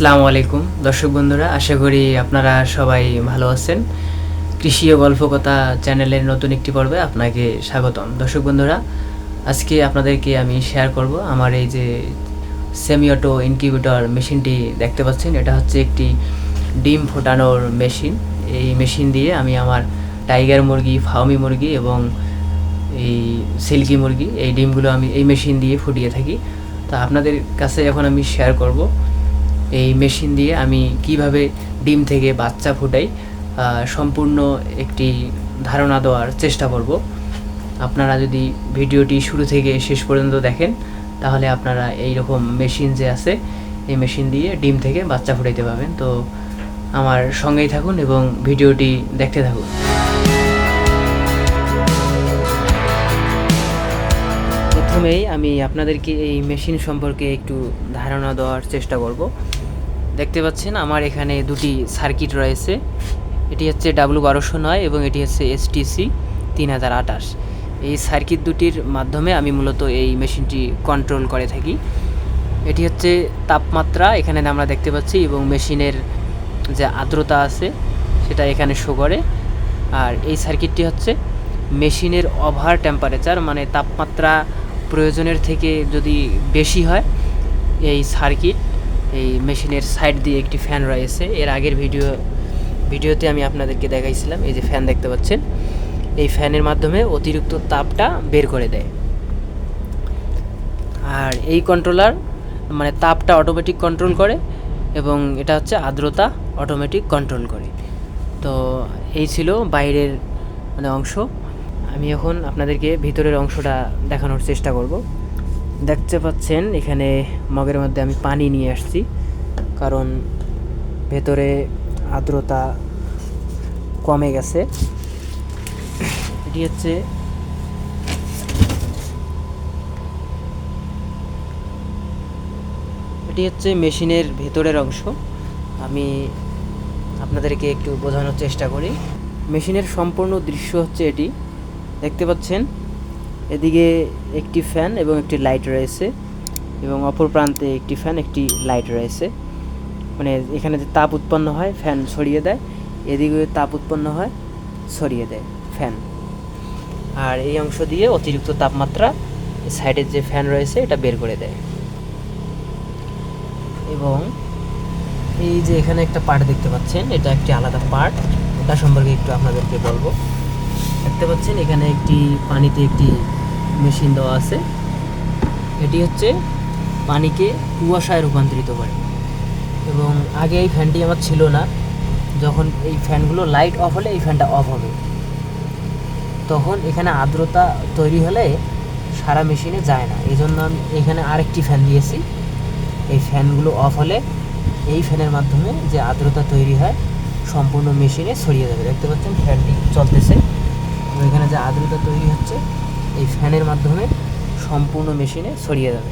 আসসালামু আলাইকুম। দর্শক বন্ধুরা, আশা করি আপনারা সবাই ভালো আছেন। কৃষি ও গল্পকথা চ্যানেলের নতুন একটি পর্বে আপনাকে স্বাগতম। দর্শক বন্ধুরা, আজকে আপনাদেরকে আমি শেয়ার করব আমার এই যে সেমি অটো ইনকিউবেটর মেশিনটি দেখতে পাচ্ছেন। এটা হচ্ছে একটি ডিম ফোটানোর মেশিন। এই মেশিন দিয়ে আমি আমার টাইগার মুরগি ফাউমি মুরগি এবং এই সিল্কি মুরগি, এই ডিমগুলো আমি এই মেশিন দিয়ে ফুটিয়ে থাকি। তো আপনাদের কাছে এখন আমি শেয়ার করব। এই মেশিন দিয়ে আমি কীভাবে ডিম থেকে বাচ্চা ফুটাই সম্পূর্ণ একটি ধারণা দেওয়ার চেষ্টা করব। আপনারা যদি ভিডিওটি শুরু থেকে শেষ পর্যন্ত দেখেন, তাহলে আপনারা এই রকম মেশিন যে আছে, এই মেশিন দিয়ে ডিম থেকে বাচ্চা ফুটাইতে পারবেন। তো আমার সঙ্গেই থাকুন এবং ভিডিওটি দেখতে থাকুন। প্রথমেই আমি আপনাদেরকে এই মেশিন সম্পর্কে একটু ধারণা দেওয়ার চেষ্টা করব। দেখতে পাচ্ছেন, আমার এখানে দুটি সার্কিট রয়েছে। এটি হচ্ছে ডাব্লু বারোশো নয় এবং এটি হচ্ছে এসটিসি তিন হাজার আঠাশ। এই সার্কিট দুটির মাধ্যমে আমি মূলত এই মেশিনটি কন্ট্রোল করে থাকি। এটি হচ্ছে তাপমাত্রা, এখানে আমরা দেখতে পাচ্ছি, এবং মেশিনের যে আর্দ্রতা আছে, সেটা এখানে শো করে। আর এই সার্কিটটি হচ্ছে মেশিনের ওভার টেম্পারেচার মানে তাপমাত্রা প্রয়োজনের থেকে যদি বেশি হয়, এই সার্কিট এই মেশিনের সাইড দিয়ে একটি ফ্যান রয়েছে। এর আগের ভিডিও, ভিডিওতে আমি আপনাদেরকে দেখাইছিলাম, এই যে ফ্যান দেখতে পাচ্ছেন। এই ফ্যানের মাধ্যমে অতিরিক্ত তাপটা বের করে দেয়। আর এই কন্ট্রোলার মানে তাপটা অটোমেটিক কন্ট্রোল করে এবং এটা হচ্ছে আর্দ্রতা অটোমেটিক কন্ট্রোল করে। তো এই ছিল বাইরের মানে অংশ। আমি এখন আপনাদেরকে ভিতরের অংশটা দেখানোর চেষ্টা করব। দেখতে পাচ্ছেন, এখানে মগের মধ্যে আমি পানি নিয়ে আসছি, কারণ ভেতরে আর্দ্রতা কমে গেছে। এটি হচ্ছে এটি হচ্ছে মেশিনের ভেতরের অংশ। আমি আপনাদেরকে একটু বোঝানোর চেষ্টা করি। মেশিনের সম্পূর্ণ দৃশ্য হচ্ছে এটি। দেখতে পাচ্ছেন এদিকে একটি ফ্যান এবং একটি লাইট রয়েছে এবং অপর প্রান্তে একটি ফ্যান, একটি লাইট রয়েছে। মানে এখানে যে তাপ উৎপন্ন হয়, ফ্যান ছড়িয়ে দেয়। এদিকে তাপ উৎপন্ন হয়, ছড়িয়ে দেয় ফ্যান। আর এই অংশ দিয়ে অতিরিক্ত তাপমাত্রা সাইডের যে ফ্যান রয়েছে, এটা বের করে দেয়। এবং এই যে এখানে একটা পার্ট দেখতে পাচ্ছেন, এটা একটি আলাদা পার্ট। ওটা সম্পর্কে একটু আপনাদেরকে বলব। দেখতে পাচ্ছেন, এখানে একটি পানিতে একটি মেশিন দেওয়া আছে। এটি হচ্ছে পানিকে কুয়াশায় রূপান্তরিত করে। এবং আগে এই ফ্যানটি আমার ছিল না। যখন এই ফ্যানগুলো লাইট অফ হলে এই ফ্যানটা অফ হবে। তখন এখানে আর্দ্রতা তৈরি হলে সারা মেশিনে যায় না। এই জন্য আমি এখানে আরেকটি ফ্যান দিয়েছি। এই ফ্যানগুলো অফ হলে এই ফ্যানের মাধ্যমে যে আর্দ্রতা তৈরি হয়, সম্পূর্ণ মেশিনে ছড়িয়ে যাবে। দেখতে পাচ্ছেন ফ্যানটি চলতেছে। এখানে যে আর্দ্রতা তৈরি হচ্ছে এই ফ্যানের মাধ্যমে সম্পূর্ণ মেশিনে ছড়িয়ে যাবে।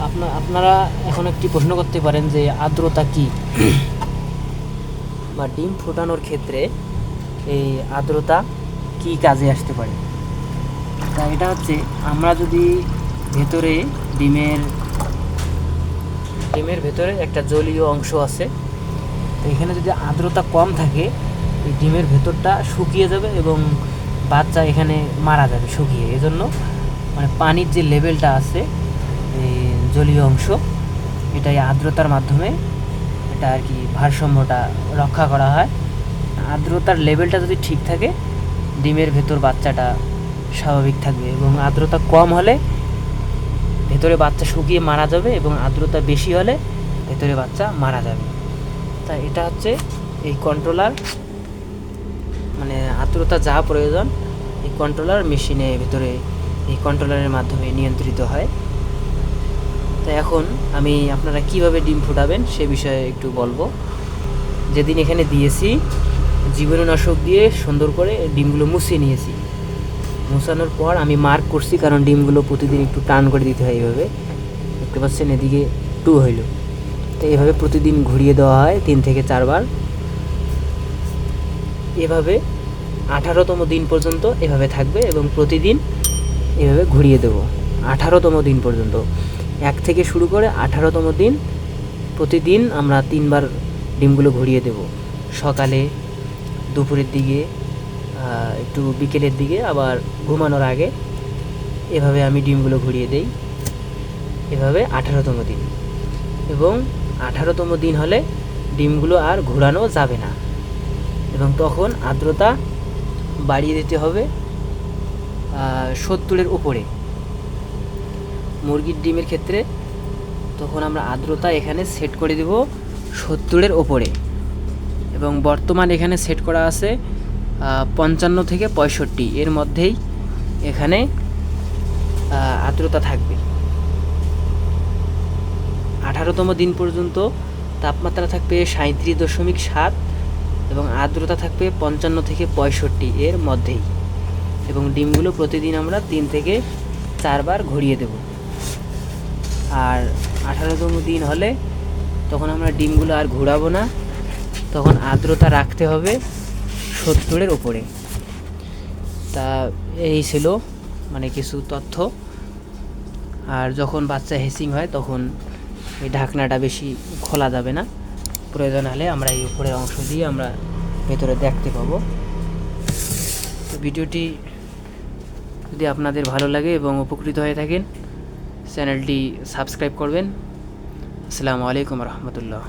আপনার আপনারা এখন একটি প্রশ্ন করতে পারেন যে আর্দ্রতা কি? বা ডিম ফোটানোর ক্ষেত্রে এই আর্দ্রতা কি কাজে আসতে পারে? তা এটা হচ্ছে আমরা যদি ভেতরে ডিমের ডিমের ভেতরে একটা জলীয় অংশ আছে তো এখানে যদি আর্দ্রতা কম থাকে এই ডিমের ভেতরটা শুকিয়ে যাবে এবং বাচ্চা এখানে মারা যাবে শুকিয়ে। এজন্য মানে পানির যে লেভেলটা আছে এই জলীয় অংশ, এটাই আর্দ্রতার মাধ্যমে এটা আর কি ভারসাম্যটা রক্ষা করা হয়। আর্দ্রতার লেভেলটা যদি ঠিক থাকে, ডিমের ভেতর বাচ্চাটা স্বাভাবিক থাকবে এবং আর্দ্রতা কম হলে ভেতরে বাচ্চা শুকিয়ে মারা যাবে এবং আর্দ্রতা বেশি হলে ভেতরে বাচ্চা মারা যাবে। তা এটা হচ্ছে এই কন্ট্রোলার মানে আর্দ্রতা যা প্রয়োজন এই কন্ট্রোলার মেশিনে ভেতরে, এই কন্ট্রোলারের মাধ্যমে নিয়ন্ত্রিত হয়। তো এখন আমি আপনারা কীভাবে ডিম ফুটাবেন সে বিষয়ে একটু বলব। যেদিন এখানে দিয়েছি, জীবাণুনাশক দিয়ে সুন্দর করে ডিমগুলো মুছিয়ে নিয়েছি। মুছানোর পর আমি মার্ক করছি, কারণ ডিমগুলো প্রতিদিন একটু টান করে দিতে হয় এইভাবে। দেখতে পাচ্ছেন, এদিকে টু হইল। তো এভাবে প্রতিদিন ঘুরিয়ে দেওয়া হয়, তিন থেকে চারবার। এভাবে আঠারোতম দিন পর্যন্ত এভাবে থাকবে এবং প্রতিদিন এভাবে ঘুরিয়ে দেবো। আঠারোতম দিন পর্যন্ত। এক থেকে শুরু করে আঠারোতম দিন প্রতিদিন আমরা তিনবার ডিমগুলো ঘুরিয়ে দেব। সকালে, দুপুরের দিকে একটু বিকেলের দিকে, আবার ঘুমানোর আগে এভাবে আমি ডিমগুলো ঘুরিয়ে দেই। এভাবে আঠারোতম দিন। এবং আঠারোতম দিন হলে ডিমগুলো আর ঘোরানো যাবে না। এবং তখন আর্দ্রতা বাড়িয়ে দিতে হবে সত্তরের উপরে। মুরগির ডিমের ক্ষেত্রে তখন আমরা আর্দ্রতা এখানে সেট করে দেব সত্তরের ওপরে এবং বর্তমান এখানে সেট করা আছে পঞ্চান্ন থেকে পঁয়ষট্টি। এর মধ্যেই এখানে আর্দ্রতা থাকবে। আঠারোতম দিন পর্যন্ত তাপমাত্রা থাকবে সাঁত্রিশ দশমিক সাত। এবং আর্দ্রতা থাকবে পঞ্চান্ন থেকে পঁয়ষট্টি এর মধ্যেই। এবং ডিমগুলো প্রতিদিন আমরা তিন থেকে চারবার ঘুরিয়ে দেব। আর আঠারোতম দিন হলে তখন আমরা ডিমগুলো আর ঘোরাবো না। তখন আর্দ্রতা রাখতে হবে সত্তরের ওপরে তা এই ছিল মানে কিছু তথ্য। আর যখন বাচ্চা হেসিং হয় তখন এই ঢাকনাটা বেশি খোলা যাবে না। প্রয়োজন হলে আমরা এই উপরের অংশ দিয়ে আমরা ভেতরে দেখতে পাবো। তো ভিডিওটি যদি আপনাদের ভালো লাগে এবং উপকৃত হয়ে থাকেন, চ্যানেলটি সাবস্ক্রাইব করবেন। আসসালামু আলাইকুম রহমতুল্লাহ।